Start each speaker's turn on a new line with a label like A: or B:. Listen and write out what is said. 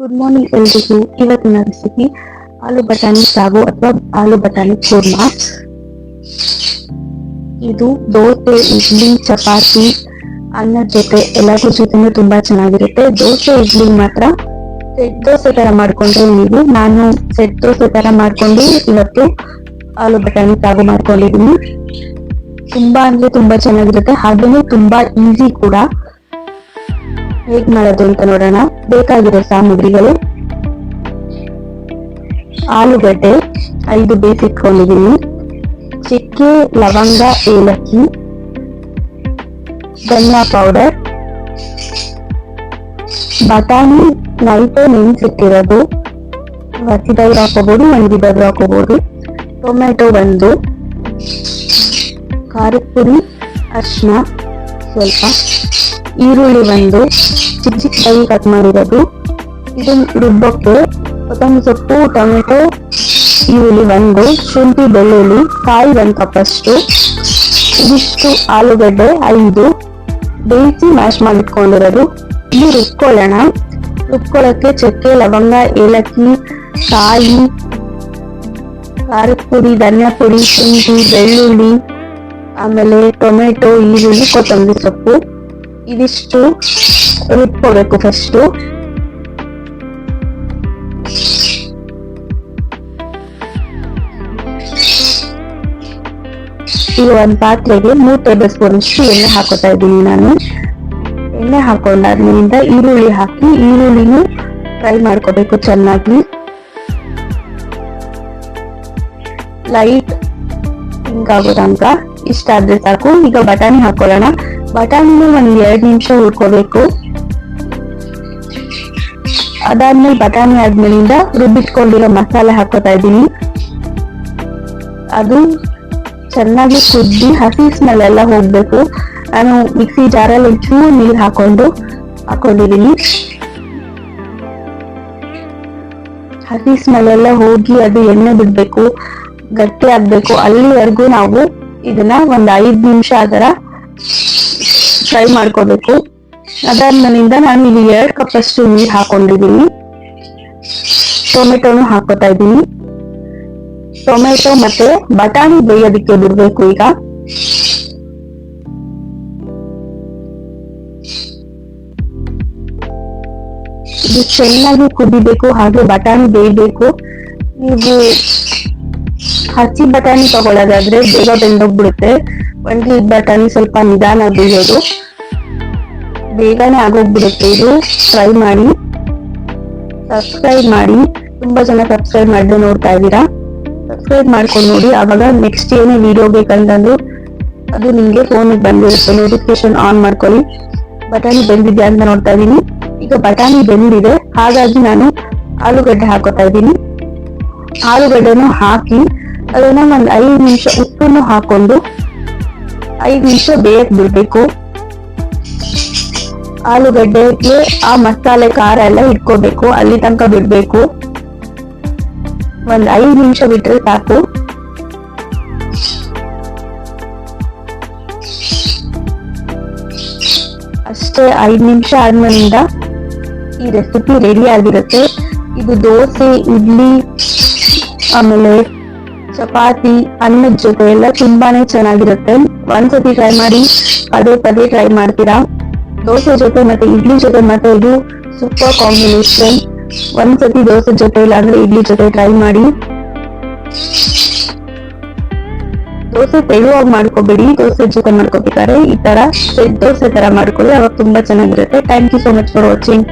A: Good morning ಎಲ್ರಿಗೂ ಇವತ್ತಿನ recipe ಆಲೂ ಬಟಾಣಿ ಸಾಗು ಅಥವಾ ಆಲೂ ಬಟಾಣಿ ಕೂರ್ಮಾ. ಇದು ದೋಸೆ, ಇಡ್ಲಿ, ಚಪಾತಿ ಅನ್ನದ ಜೊತೆ, ಎಲ್ಲದ್ರ ಜೊತೆನೂ ತುಂಬಾ ಚೆನ್ನಾಗಿರುತ್ತೆ. ದೋಸೆ, ಇಡ್ಲಿ ಮಾತ್ರ ಸೆಟ್ ದೋಸೆ ತರ ಮಾಡ್ಕೊಂಡ್ರೆ ನೀವು, ನಾನು ಸೆಟ್ ದೋಸೆ ತರ ಮಾಡ್ಕೊಂಡು ಇವತ್ತು ಆಲೂ ಬಟಾಣಿ ಸಾಗು ಮಾಡ್ಕೊಂಡಿದ್ದೀನಿ. ತುಂಬಾ ಅಂದ್ರೆ ತುಂಬಾ ಚೆನ್ನಾಗಿರುತ್ತೆ. ಹಾಗೇನೆ ತುಂಬಾ ಈಸಿ ಕೂಡ. ಹೇಗ್ ಮಾಡೋದು ಅಂತ ನೋಡೋಣ ಬೇಕಾಗಿರೋ ಸಾಮಗ್ರಿಗಳು. ಆಲೂಗಡ್ಡೆ, ಐದು ಬೇಯಿಸಿಟ್ಕೊಂಡಿದ್ದೀನಿ ಚಕ್ಕೆ, ಲವಂಗ, ಏಲಕ್ಕಿ, ಧನಿಯಾ ಪೌಡರ್ ಬಟಾಣಿ, ನೈಟೇ ನೆನೆಸಿಟ್ಟಿರೋದು ಹಸಿದಾದ್ರು ಹಾಕೋಬಹುದು ಒಣಗಿದಾದ್ರು ಹಾಕೋಬಹುದು ಟೊಮೆಟೊ ಒಂದು, ಖಾರದ ಪುಡಿ ಅರಿಶಿನ ಸ್ವಲ್ಪ ಈರುಳ್ಳಿ ಒಂದು ಚಿಕ್ಕ ಚಿಕ್ಕದಾಗಿ ಕಟ್ ಮಾಡಿರೋದು. ಇದನ್ನು ರುಬ್ಬಕ್ಕೆ ಕೊತ್ತಂಬರಿ ಸೊಪ್ಪು, ಟೊಮೆಟೊ, ಈರುಳ್ಳಿ ಒಂದು, ಶುಂಠಿ, ಬೆಳ್ಳುಳ್ಳಿ, ಕಾಯಿ ಒಂದು ಕಪ್ಪಷ್ಟು, ಇದಿಷ್ಟು ಆಲೂಗಡ್ಡೆ ಐದು. ಬೇಯಿಸಿ ಮ್ಯಾಶ್ ಮಾಡಿಟ್ಕೊಂಡಿರೋದು. ಇಲ್ಲಿ ರುಬ್ಕೊಳ್ಳೋಣ. ರುಬ್ಕೊಳ್ಳೋಕ್ಕೆ ಚಕ್ಕೆ, ಲವಂಗ, ಏಲಕ್ಕಿ ಕಾಯಿ ಖಾರದ ಪುಡಿ ಧನಿಯಾ ಪುಡಿ ಶುಂಠಿ, ಬೆಳ್ಳುಳ್ಳಿ ಆಮೇಲೆ ಟೊಮೆಟೊ, ಈರುಳ್ಳಿ, ಕೊತ್ತಂಬರಿ ಸೊಪ್ಪು. ಇದಿಷ್ಟು ರುಬ್ಕೋಬೇಕು ಫಸ್ಟು ಈ ಒಂದು ಪಾತ್ರೆಗೆ ಮೂರು ಟೇಬಲ್ ಸ್ಪೂನ್ ಎಣ್ಣೆ ಹಾಕೋತಾ ಇದ್ದೀನಿ ನಾನು. ಎಣ್ಣೆ ಹಾಕೊಂಡಾದ್ಮೇಲಿಂದ ಈರುಳ್ಳಿ ಹಾಕಿ, ಈರುಳ್ಳಿನೂ ಫ್ರೈ ಮಾಡ್ಕೋಬೇಕು ಚೆನ್ನಾಗಿ. ಲೈಟ್ ಹಿಂಗಾಗೋ ಇಷ್ಟ ಆದ್ರೆ ಸಾಕು. ಈಗ ಬಟಾಣಿ ಹಾಕೊಳ್ಳೋಣ. ಬಟಾಣಿನ ಒಂದ್ ಎರಡ್ ನಿಮಿಷ ಹುರ್ಕೋಬೇಕು. ಅದಾದ್ಮೇಲೆ ಬಟಾಣಿ ಆದ್ಮೇಲಿಂದ ರುಬ್ಬಿಟ್ಕೊಂಡಿರೋ ಮಸಾಲೆ ಹಾಕೋತಾ ಇದ್ದೀನಿ. ಅದು ಚೆನ್ನಾಗಿ ಕುದ್ದಿ ಹಸಿ ಸ್ಮೆಲ್ ಎಲ್ಲ ಹೋಗ್ಬೇಕು. ನಾನು ಮಿಕ್ಸಿ ಜಾರಲ್ಲಿ ಒಂಚೂರು ನೀರ್ ಹಾಕೊಂಡು ಹಾಕೊಂಡಿದೀನಿ ಹಸಿ ಸ್ಮೆಲ್ ಎಲ್ಲ ಹೋಗಿ ಅದು ಎಣ್ಣೆ ಬಿಡ್ಬೇಕು. ಗಟ್ಟಿ ಆಗ್ಬೇಕು. ಅಲ್ಲಿವರೆಗೂ ನಾವು ಇದನ್ನ ಒಂದ್ ಐದ್ ನಿಮಿಷ ಆದರ ಫ್ರೈ ಮಾಡ್ಕೋಬೇಕು. ಅದಾದ್ಮೇಲಿಂದ ನಾನು ಇಲ್ಲಿ ಎರಡ್ ಕಪ್ ಅಷ್ಟು ನೀರ್ ಹಾಕೊಂಡಿದೀನಿ ಟೊಮೆಟೊನು ಹಾಕೋತಾ ಇದ್ದೀನಿ. ಟೊಮೆಟೊ ಮತ್ತೆ ಬಟಾಣಿ ಬೇಯೋದಕ್ಕೆ ಬಿಡ್ಬೇಕು ಈಗ. ಇದು ಚೆನ್ನಾಗಿ ಕುದಿಬೇಕು, ಹಾಗೆ ಬಟಾಣಿ ಬೇಯಬೇಕು. ನೀವು ಹಸಿ ಬಟಾಣಿ ತಗೊಳ್ಳೋದಾದ್ರೆ ಬೇಗ ಬೆಂದೋಗ್ಬಿಡುತ್ತೆ. ಒಣಗಿ ಬಟಾಣಿ ಸ್ವಲ್ಪ ನಿಧಾನ ಬೇಯೋದು ಬೇಗನೆ ಆಗೋಗ್ಬಿಡುತ್ತೆ ಇದು. ಟ್ರೈ ಮಾಡಿ. ಸಬ್ಸ್ಕ್ರೈಬ್ ಮಾಡಿ. ತುಂಬಾ ಜನ ಸಬ್ಸ್ಕ್ರೈಬ್ ಮಾಡದೆ ನೋಡ್ತಾ ಇದ್ದೀರಾ? ಸಬ್ಸ್ಕ್ರೈಬ್ ಮಾಡ್ಕೊಂಡು ನೋಡಿ. ಅವಾಗ ನೆಕ್ಸ್ಟ್ ಏನೇ ವಿಡಿಯೋ ಬೇಕಂತಂದು ಅದು ನಿಮ್ಗೆ ಫೋನ್ ಬಂದಿರುತ್ತೆ. ನೋಟಿಫಿಕೇಶನ್ ಆನ್ ಮಾಡ್ಕೊಳ್ಳಿ. ಬಟಾಣಿ ಬೆಂದಿದೆ ಅಂತ ನೋಡ್ತಾ ಇದ್ದೀನಿ. ಈಗ ಬಟಾಣಿ ಬೆಂದಿದೆ. ಹಾಗಾಗಿ ನಾನು ಆಲೂಗಡ್ಡೆ ಹಾಕೋತಾ ಇದ್ದೀನಿ. ಆಲೂಗಡ್ಡೆನು ಹಾಕಿ ಅದನ್ನ ಒಂದ್ ಐದು ನಿಮಿಷ ಉಪ್ಪನ್ನು ಹಾಕೊಂಡು ಐದು ನಿಮಿಷ ಬೇಯಕ್ ಬಿಡ್ಬೇಕು. ಆಲೂಗಡ್ಡೆಗೆ ಆ ಮಸಾಲೆ, ಖಾರ ಎಲ್ಲ ಇಟ್ಕೋಬೇಕು. ಅಲ್ಲಿ ತನಕ ಬಿಡ್ಬೇಕು. ಒಂದ್ ಐದು ನಿಮಿಷ ಬಿಟ್ರೆ ಸಾಕು. ಅಷ್ಟೇ ಐದ್ ನಿಮಿಷ ಆದ್ಮೇಲಿಂದ ಈ ರೆಸಿಪಿ ರೆಡಿ ಆಗಿರುತ್ತೆ. ಇದು ದೋಸೆ, ಇಡ್ಲಿ, ಆಮೇಲೆ ಚಪಾತಿ ಅನ್ನದ ಜೊತೆ ಎಲ್ಲ ತುಂಬಾನೇ ಚೆನ್ನಾಗಿರುತ್ತೆ. ಒಂದ್ಸತಿ ಟ್ರೈ ಮಾಡಿ ಪದೇ ಪದೇ ಟ್ರೈ ಮಾಡ್ತೀರಾ? ದೋಸೆ ಜೊತೆ ಮತ್ತೆ ಇಡ್ಲಿ ಜೊತೆ ಮತ್ತೆ ಇದು ಸೂಪರ್ ಕಾಂಬಿನೇಷನ್ ಒಂದ್ಸತಿ ದೋಸೆ ಜೊತೆ ಇಲ್ಲ ಅಂದ್ರೆ ಇಡ್ಲಿ ಜೊತೆ ಟ್ರೈ ಮಾಡಿ. ದೋಸೆ ತೆಳುವಾಗಿ ಮಾಡ್ಕೋಬೇಡಿ, ದೋಸೆ ಜೊತೆ ಮಾಡ್ಕೋಬೇಕಾದ್ರೆ ಈ ತರ, ದೋಸೆ ತರ ಮಾಡ್ಕೊಳ್ಳಿ, ಅವಾಗ ತುಂಬಾ ಚೆನ್ನಾಗಿರುತ್ತೆ. Thank you so much for watching